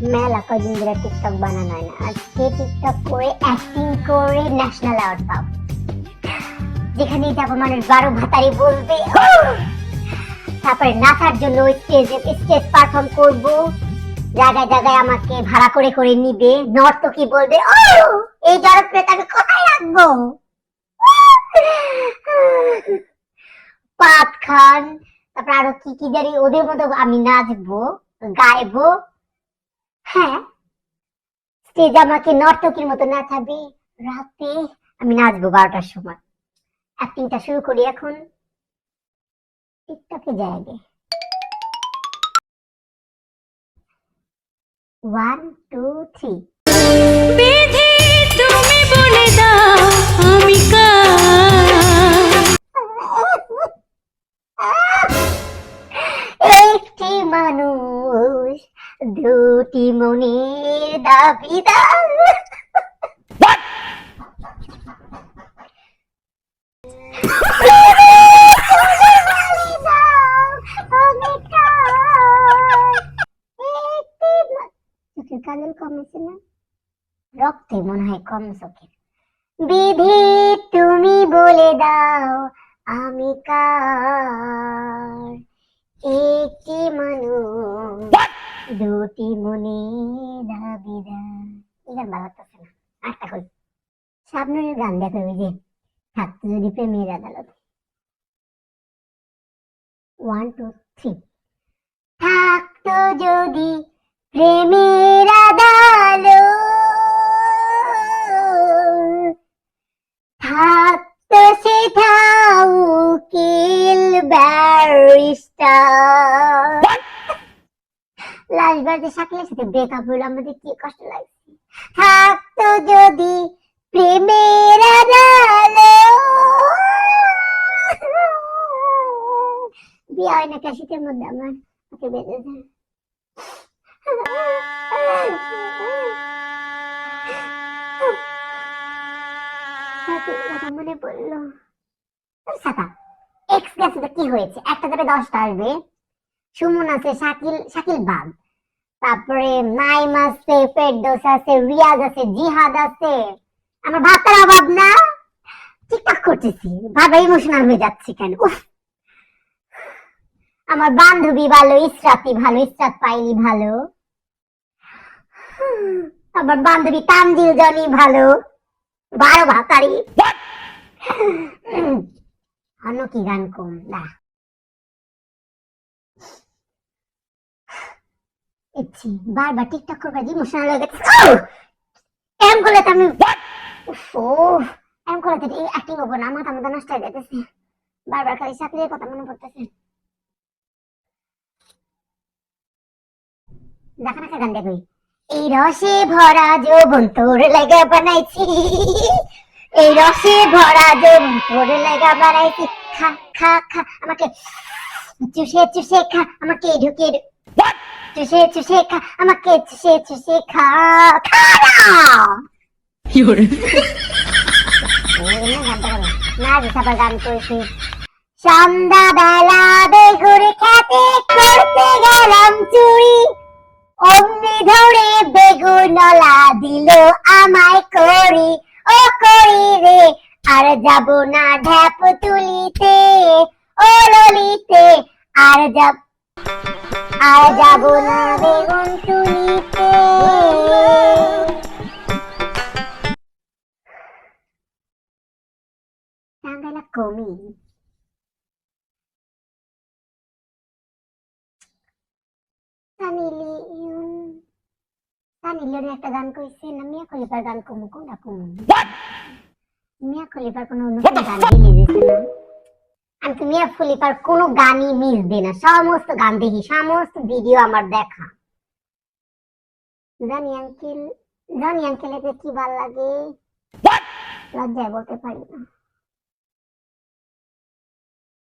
মেলা কদিন ধরে টিকটক বানানো হয় না। আজকে টিকটক করে অ্যাক্টিং করে ন্যাশনাল অ্যাওয়ার্ড পাবো যেখানে যাব মানুষ বারো ভাতারি বলবে! তারপরে নাচার জন্য ওই স্টেজে স্টেজ পারফর্ম করব। জায়গায় জায়গায় আমাকে ভাড়া করে করে নিবে। নর্তকী বলবে, ও, এই জনপ্রিয়তাকে কোথায় রাখব? পাত খান তারপর আরও কি কি জানি, ওদের মতো আমি নাচবো, গাইবো। হ্যাঁ। স্টেজ আমাকে নর্তকীর মতো নাচাবে। রাতে আমি নাচবো বারোটার সময়। অ্যাক্টিংটা শুরু করি এখন। টিকটকে যাই আগে ওয়ান টু থ্রি দুটি মনের দাবিদার কাজল কমেছে না? রক্তে মনে হয় কম চোখের বিধি তুমি বলে দাও আমি কার? একটি দুটি মনে দাবিদার এই গান না। আরেকটা কই সাবনুরের গান দেখো ওই যে থাকতো যদি প্রেমের আদালত। ওয়ান টু থ্রি থাকতো যদি প্রেমের আদালত। থাকতো সেটাও উকিল ব্যারিস্টার। শাকিলের সাথে ব্রেকআপ হলো আমাদের কি কষ্ট লাগছে। থাকতো যদি প্রেমের আদালত বিয়ে হয় না কাশিতের মধ্যে আমার, ওকে বেঁধে মনে পড়ল। এক্স গেছে কি হয়েছে? একটা যাবে দশটা আসবে। সুমন আছে, শাকিল শাকিল বাগ। তারপরে নাইম আছে ফেরদৌস আছে রিয়াজ আছে জিহাদ আছে। আমার ভাতার অভাব না। ঠিকঠাক করতেছি। ভাবে ইমোশনাল হয়ে যাচ্ছি কেন? উফ। আমার বান্ধবী ভালো ইসরাতি ভালো ইসরাত পাইনি ভালো। আমার বান্ধবী তানজিল জনি ভালো। বারো ভাতারি। অন্য কি গান কম। না। ইচ্ছি বারবার টিকটক করবার ইমোশনাল হয়ে গেছে। এম করলে তো আমি এম করলে তো অ্যাক্টিং হব না মাথা মাথা নষ্ট হয়ে যেতেছে বারবার খালি চাকরির কথা মনে পড়তেছে। দেখা গান দেখবি এই রসে ভরা যৌবন তোর লাগা বানাইছি। এই রসে ভরা যৌবন তোর লাগা বানাইছি। খা খা খা আমাকে চুষে চুষে খা আমাকে সন্ধ্যা বেলা বেগুর খেতে করতে গেলাম চুরি অমনি ধরে বেগুনলা দিল আমায় করি ও করি রে আর যাব না ঢ্যাপ তুলিতে ও ললিতে আর যাব আর যাব না বেগুন তুলিতে কমি। একটা গান কইছে না মিয়া খলিফার গান কমু কোনটা কমু? মিয়া খলিফার কোনো গান হয়েছে না। আমি তো মিয়া ফুলিপার কোনো গানই মিস দিই না। সমস্ত গান দেখি সমস্ত ভিডিও আমার দেখা। জানি আঙ্কেল জানি আঙ্কেল কি ভালো লাগে। লজ্জায় বলতে পারি না।